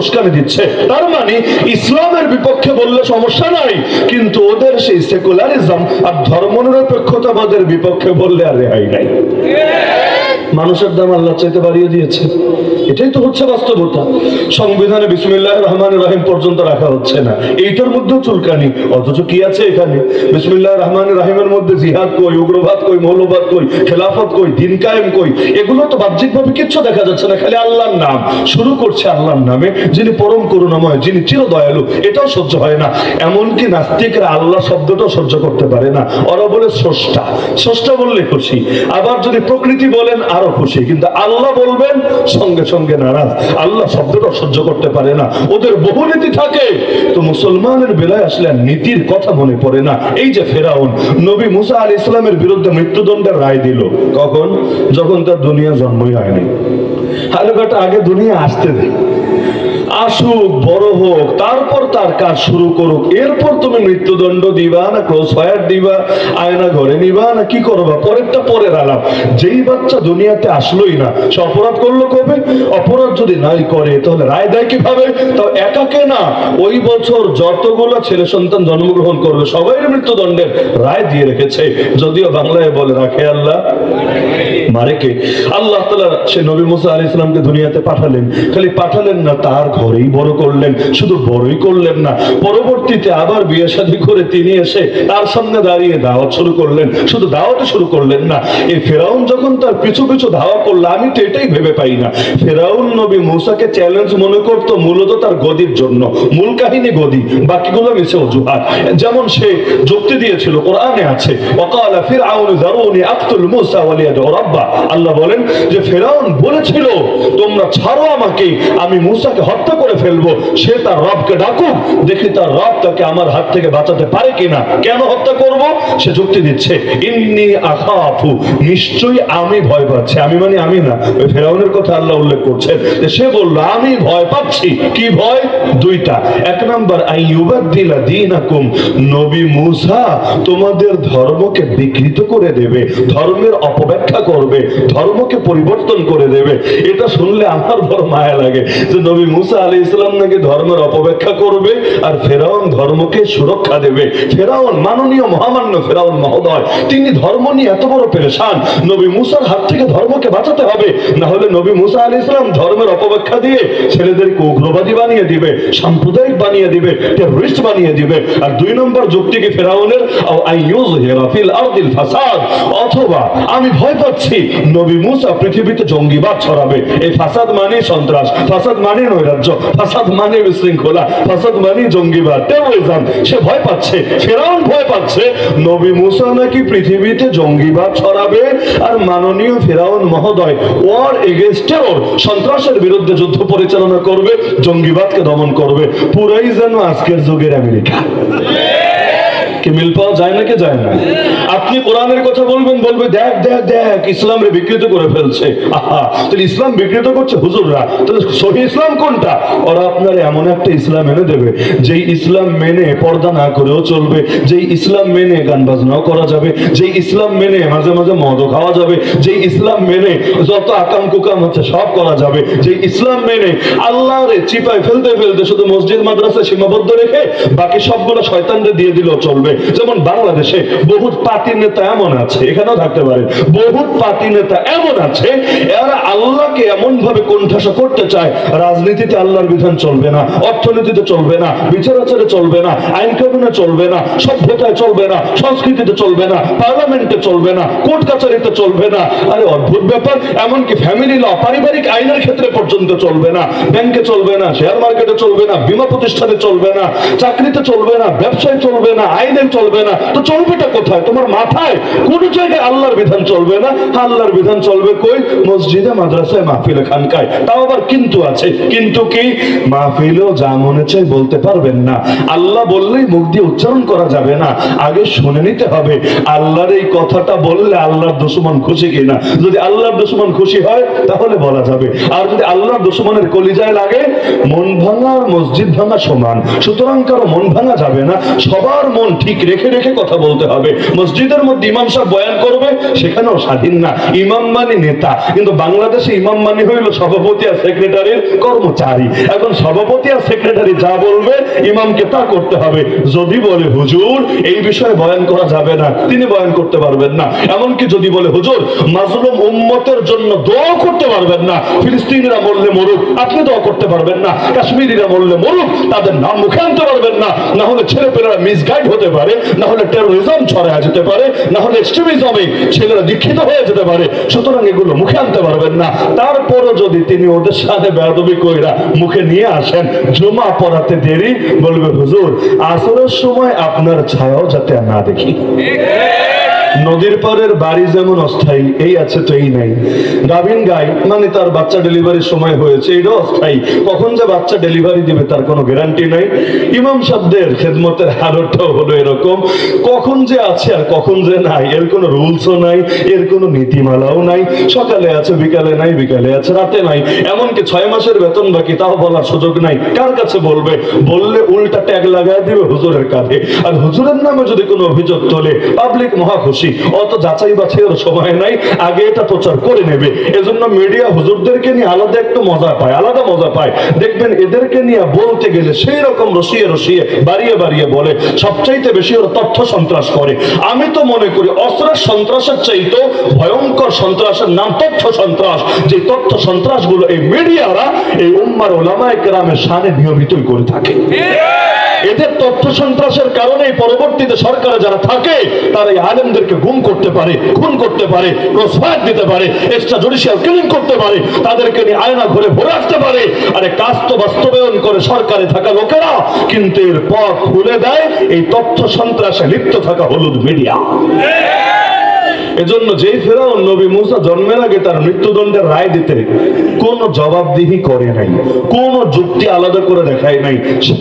উস্কানি দিচ্ছে। তার মানে ইসলামের বিপক্ষে বললে সমস্যা নাই, কিন্তু ওদের সেই সেকুলারিজম আর ধর্ম ধর্মনিরপেক্ষতাবাদের বিপক্ষে বললে আর রেহাই নাই। মানুষের দাম আল্লাহ চাইতে বাড়িয়ে দিয়েছে। এটাই তো হচ্ছে বাস্তবতা। সংবিধানে বিসমিল্লাহ রহমান রহিম পর্যন্ত রাখা হচ্ছে না। এইটার মধ্যেও চুলকানি। অথচ কি আছে এখানে? বিসমিল্লাহ রহমান রাহিমের মধ্যে জিহাদ কই, উগ্রবাদ কই, মৌলবাদ কই, খেলাফত কই, দিন কায়েম কই, এগুলো তো বাহ্যিকভাবে কিচ্ছু দেখা যাচ্ছে না, খালি আল্লাহর নাম। শুরু করছে আল্লাহর নামে, যিনি পরম করুণাময়, যিনি চির দয়ালু এটাও সহ্য হয় না। এমনকি নাস্তিকরা আল্লাহ শব্দটাও সহ্য করতে পারে না। ওরা বলে স্রষ্টা। স্রষ্টা বললে খুশি। আবার যদি প্রকৃতি বলেন, আরও খুশি। কিন্তু আল্লাহ বলবেন সঙ্গে সঙ্গে নারাজ। আল্লাহ শব্দটা সহ্য করতে পারে না। ওদের বহু নীতি থাকে। তো মুসলমানের বেলায় আসলে নীতির কথা মনে পড়ে না। এই যে ফেরাউন, নবী মুসা আল ইসলামের বিরুদ্ধে মৃত্যুদণ্ডের রায় দিল। কখন? যখন তার দুনিয়া জন্মই হয়নি। বেটা আগে দুনিয়া আসতে দে। আসুক, বড় হোক, তারপর তার কাজ শুরু করুক। এরপর তুমি মৃত্যুদণ্ড দিবা, না ক্রস ফায়ার দিবা, আয়না ঘরে নিবা, না কি করবা? পরেরটা পরের আলাপ। যেই বাচ্চা দুনিয়াতে আসলোই না, সে অপরাধ করল কবে? অপরাধ যদি নাই করে, তাহলে রায় দেয় কীভাবে? তাও একাকে না, ওই বছর যতগুলো ছেলে সন্তান জন্মগ্রহণ করবে সবাই মৃত্যুদণ্ডের রায় দিয়ে রেখেছে। যদিও বাংলায় বলে রাখে আল্লাহ, মারে কে? আল্লাহ তালা সে নবী মুসা আলী ইসলামকে দুনিয়াতে পাঠালেন। খালি পাঠালেন না, তার ঘরেই বড় করলেন, শুধু বড়ই করলেন না, পরবর্তীতে আবার বিয়ে শাদী করে তিনি এসে তার সামনে দাঁড়িয়ে দাওয়াত শুরু করলেন। শুধু দাওয়াতে শুরু করলেন না, এই ফেরাউন যখন তার পিছু পিছু ধাওয়া করল, আমি তো এটাই ভেবে পাই না। ফেরাউন নবী মুসাকে চ্যালেঞ্জ মনে করতো মূলত তার গদির জন্য, মূল কাহিনী গদি, বাকিগুলো মিশে অজুহাত। যেমন সে যুক্তি দিয়েছিল, কোরআনে আছে, ওকালা ফিরআউন যারুনি আক্তুল মুসা ওয়ালিয়াদু রাব্বা। আল্লাহ বলেন যে, ফেরাউন বলেছিল, তোমরা ছাড়ো আমাকে, আমি মুসাকে হত্যা করে ফেলব। সে তার রবকে ডাকুক, দেখি তার রব তাকে আমার হাত থেকে বাঁচাতে পারে কিনা। কেন হত্যা করব? সে যুক্তি দিচ্ছে, ইন্নি আখাফু, নিশ্চয়ই আমি ভয় পাচ্ছি। আমি মানে আমি না, ওই ফেরাউনের কথা আল্লাহ উল্লেখ করছেন। সে বলল, আমি ভয় পাচ্ছি। কি ভয়? দুইটা। এক নাম্বার, আইয়ুবাদ্দিলা দীনাকুম। নবী মুসা তোমাদের ধর্মকে বিকৃত করে দেবে, ধর্মের অপব্যাখ্যা করবে, ধর্মকে পরিবর্তন করে দেবে। এটা শুনলে আমার বড় মায়া লাগে যে নবী মুসা আলী ইসলাম নাকি ধর্মের অপব্যাখ্যা করবে? আর ফেরাউন ধর্মকে সুরক্ষা দেবে। ফেরাউন মাননীয় মহামান্য ফেরাউন মহোদয়, তিনি ধর্ম নিয়ে এত বড় পেরেশান। নবী মুসার হাত থেকে ধর্মকে বাঁচাতে হবে। না হলে নবী মুসা আলী ইসলাম ধর্মের অপব্যাখ্যা দিয়ে ছেলেদেরকে উগ্রবাদী বানিয়ে দিবে, সাম্প্রদায়িক বানিয়ে দিবে টেররিস্ট বানিয়ে দিবে। আর দুই নম্বর যুক্তি কি ফেরাউনের? আরদিল ফাসাদ। অথবা আমি ভয় পাচ্ছি, নবী মুসা পৃথিবীতে জঙ্গিবাদ ছড়াবে। এই ফাসাদ মানে সন্ত্রাস। ফাসাদ মানে নৈরাজ্য। ফাসাদ মানে বিশৃঙ্খলা, ফাসাদ মানে জঙ্গিবাদ। টেরোরিজম সে ভয় পাচ্ছে, ফেরাউন ভয় পাচ্ছে। নবী মুসা নাকি পৃথিবীতে জঙ্গিবাদ ছড়াবে? আর মাননীয় ফেরাউন মহোদয় ওয়ার এগেনস্ট ওর সন্ত্রাসের বিরুদ্ধে যুদ্ধ পরিচালনা করবে, জঙ্গিবাদকে দমন করবে। পুরাই যেন আজকের যুগের আমেরিকা। কি মিল পাওয়া যায় নাকি যায় না? আপনি কোরআনের কথা বলবেন, বলবে, দেখ দেখ দেখ ইসলামরে বিকৃত করে ফেলছে। আহা, তাহলে ইসলাম বিকৃত করছে হুজুররা? তাহলে সহি ইসলাম কোনটা? ওরা আপনার এমন একটা ইসলাম এনে দেবে, যেই ইসলাম মেনে পর্দা না করেও চলবে, যেই ইসলাম মেনে গান বাজনাও করা যাবে, যেই ইসলাম মেনে মাঝে মাঝে মদও খাওয়া যাবে, যেই ইসলাম মেনে যত আকাম কুকাম হচ্ছে সব করা যাবে, যেই ইসলাম মেনে আল্লাহরে চিপায় ফেলতে ফেলতে শুধু মসজিদ, মাদ্রাসা সীমাবদ্ধ রেখে বাকি সবগুলো শয়তানরে দিয়ে দিলেও চলবে। যেমন বাংলাদেশে বহুত পার্টি নেতা এমন আছে এখানেও থাকতে পারে বহুত পার্টি নেতা এমন আছে এরা আল্লাহকে এমন ভাবে কোণঠাসা করতে চায় রাজনীতিতে আল্লাহর বিধান চলবে না অর্থনীতিতে চলবে না বিচার আচারে চলবে না আইন কানুনে চলবে না সভ্যতায় চলবে না সংস্কৃতিতে চলবে না পার্লামেন্টে চলবে না কোর্ট কাছারিতে চলবে না আরে অদ্ভুত ব্যাপার এমনকি ফ্যামিলি ল পারিবারিক আইনের ক্ষেত্রে পর্যন্ত চলবে না ব্যাংকে চলবে না শেয়ার মার্কেটে চলবে না বিমা প্রতিষ্ঠানে চলবে না চাকরিতে চলবে না ব্যবসায় চলবে না আইনে চলবে না। তো চলবেটা কোথায়? তোমার মাথায়? কোন জায়গায় আল্লাহর বিধান চলবে না। আল্লাহর বিধান চলবে কই? মসজিদে, মাদ্রাসায় মাহফিলে খানকায় তাও আবার কিন্তু আছে। কিন্তু কি? মাহফিলেও যা মনে চাই বলতে পারবেন না। আল্লাহ বললেই মুখ দিয়ে উচ্চারণ করা যাবে না। আগে শুনে নিতে হবে। আল্লাহর এই কথাটা বললে আল্লাহর দুশ্মন খুশি কিনা? যদি আল্লাহর দুশ্মন খুশি হয়, তাহলে বলা যাবে। আর যদি আল্লাহর দুশ্মনের কলিজায় লাগে, মন ভাঙা আর মসজিদ ভাঙা সমান। সুতরাং কারও মন ভাঙা যাবে না। সবার মন ঠিক ঠিক রেখে রেখে কথা বলতে হবে। মসজিদের মধ্যে ইমাম সাহেব বয়ান করবে, সেখানেও স্বাধীন না। ইমাম মানে নেতা। কিন্তু বাংলাদেশে ইমাম মানে হইল সভাপতি আর সেক্রেটারির কর্মচারী। এখন সভাপতি আর সেক্রেটারি যা বলবে, ইমামকে তা করতে হবে। যদি বলে হুজুর, এই বিষয়ে বয়ান করা যাবে না। তিনি বয়ান করতে পারবেন না। এমনকি যদি বলে হুজুর, মাজলুম উম্মতের জন্য দোয়া করতে পারবেন না। ফিলিস্তিনিরা মরলে মরুক, আপনি দোয়া করতে পারবেন না। কাশ্মীরিরা মরলে মরুক, তাদের নাম মুখে আনতে পারবেন না। না হলে ছেলে পেলেরা মিসগাইড হতে পারে। না হলে টেরোরিজম ছড়ায় যেতে পারে না হলে এক্সট্রিমিজমে ছেলেরা দীক্ষিত হয়ে যেতে পারে। সুতরাং এগুলো মুখে আনতে পারবেন না। তারপরও যদি তিনি ওদের সাথে বেদবি কইরা মুখে নিয়ে আসেন, জমা পড়াতে দেরি, বলবে, হুজুর, আসরের সময় আপনার ছায়াও যাতে না দেখি। নদীর পারের বাড়ি যেমন অস্থায়ী, এই আছে তো এই নাই। গাভিন গাই মানে তার বাচ্চা ডেলিভারির সময় হয়েছে, এটাও অস্থায়ী। কখন যে বাচ্চা ডেলিভারি দিবে তার কোনো গ্যারান্টি নাই। ইমাম সাহেবদের খেদমতের হারটাও হলো এরকম। কখন যে আছে আর কখন যে নাই, এর কোনো রুলসও নাই, এর কোনো নীতিমালাও নাই। সকালে আছে, বিকালে নাই, বিকালে আছে, রাতে নাই। এমনকি ছয় মাসের বেতন বাকি, তাও বলার সুযোগ নাই। কার কাছে বলবে? বললে উল্টা ট্যাগ লাগায় দিবে হুজুরের কাঁধে। আর হুজুরের নামে যদি কোনো অভিযোগ তোলে পাবলিক মহা খুশি অত যাচাই বাছাইয়ের সময় নাই আগে এটা প্রচার করে নেবে। এজন্য মিডিয়া হুজুরদেরকে নিয়ে আলাদা একটু মজা পায় আলাদা মজা পায়। দেখবেন এদেরকে নিয়ে বলতে গেলে সেই রকম রসিয়ে রসিয়ে বাড়িয়ে বাড়িয়ে বলে সবচাইতে বেশি ওরা তথ্য সন্ত্রাস করে। আমি তো মনে করি অস্ত্রের সন্ত্রাসের চাইতো ভয়ঙ্কর সন্ত্রাসের নাম তথ্য সন্ত্রাস। যে তথ্য সন্ত্রাসগুলো এই মিডিয়ারা এই উম্মার ওলামায় কেরামের সানে নিয়মিতই করে থাকে। এদের তথ্য সন্ত্রাসের কারণে পরবর্তীতে সরকারে যারা থাকে তারা এই আলেমদেরকে গুম করতে পারে, খুন করতে পারে দিতে পারে এক্সট্রা জুডিশিয়াল ক্লিনিং করতে পারে, তাদেরকে নিয়ে আয়না ঘরে ভরে আসতে পারে। আরে কাজ তো বাস্তবায়ন করে সরকারে থাকা লোকেরা, কিন্তু এর পথ খুলে দেয় এই তথ্য সন্ত্রাসে লিপ্ত থাকা হলুদ মিডিয়া। এজন্য যেই ফেরাও নবী মুসা জন্মের আগে তার মৃত্যুদণ্ডের রায় দিতে কোন জবাবদিহি করে নাই, কোন যুক্তি আলাদা করে দেখায় নাই।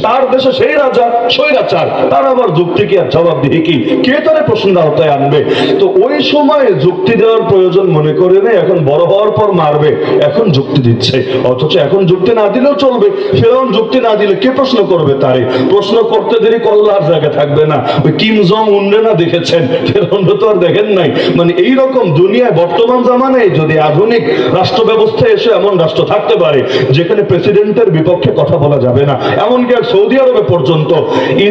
তার দেশে সেই রাজা স্বৈরাচার তার আবার যুক্তি কি আর জবাবদিহি কি? কে তারে প্রশ্ন আওতায় আনবে? তো ওই সময় যুক্তি দেওয়ার প্রয়োজন মনে করে নেই, এখন বড় হওয়ার পর মারবে, এখন যুক্তি দিচ্ছে। অথচ এখন যুক্তি না দিলেও চলবে। ফেরাউন যুক্তি না দিলে কে প্রশ্ন করবে তারে? প্রশ্ন করতে দেরি কল্লার জায়গা থাকবে না। ওই কিম জং উন্নে না দেখেছেন? ফেরাউন তো আর দেখেন নাই। মানে এই রকম দুনিয়ায় বর্তমান জামানায় যদি আধুনিক রাষ্ট্র ব্যবস্থায় এসে এমন রাষ্ট্র থাকতে পারে, যেখানে প্রেসিডেন্টের বিপক্ষে কথা বলা যাবে না, এমনকি আর সৌদি আরবে পর্যন্ত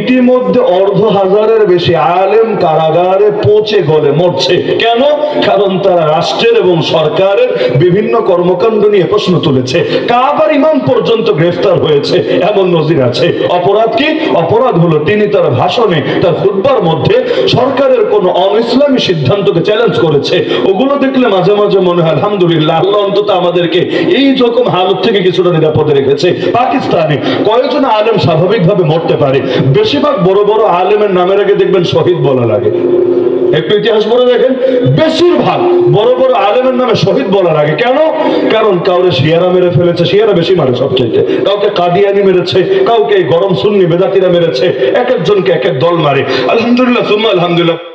ইতিমধ্যে অর্ধ হাজারের বেশি আলেম কারাগারে পৌঁছে গলে মরছে। কেন? কারণ তারা রাষ্ট্রের এবং সরকারের বিভিন্ন কর্মকাণ্ড নিয়ে প্রশ্ন তুলেছে। কাবার ইমাম পর্যন্ত গ্রেফতার হয়েছে, এমন নজির আছে। অপরাধ কি? অপরাধ হলো তিনি তার ভাষণে, তার খুদ্বার মধ্যে সরকারের কোন অন ইসলামী সিদ্ধান্তকে চ্যালেঞ্জ করেছে। ওগুলো দেখলে মাঝে মাঝে মনে হয়, আলহামদুলিল্লাহ, আল্লাহ অন্তত আমাদেরকে এই রকম হালত থেকে কিছুটা নিরাপদে রেখেছে। পাকিস্তানে কয়েকজন আলেম স্বাভাবিকভাবে মরতে পারে। বেশিরভাগ বড় বড় আলেমের নামের আগে দেখবেন শহীদ বলা লাগে। একটু ইতিহাস পড়ে দেখেন, বেশিরভাগ বড় বড় আলেমের নামে শহীদ বলার আগে কেন? কারণ কাউরে শিয়ারা মেরে ফেলেছে, শিয়ারা বেশি মারে সবচাইতে। কাউকে কাদিয়ানি মেরেছে, কাউকে গরম সুন্নি বেদাতিরা মেরেছে, এক একজনকে এক এক দল মারে। আলহামদুলিল্লাহ, সুম্মা আলহামদুলিল্লাহ।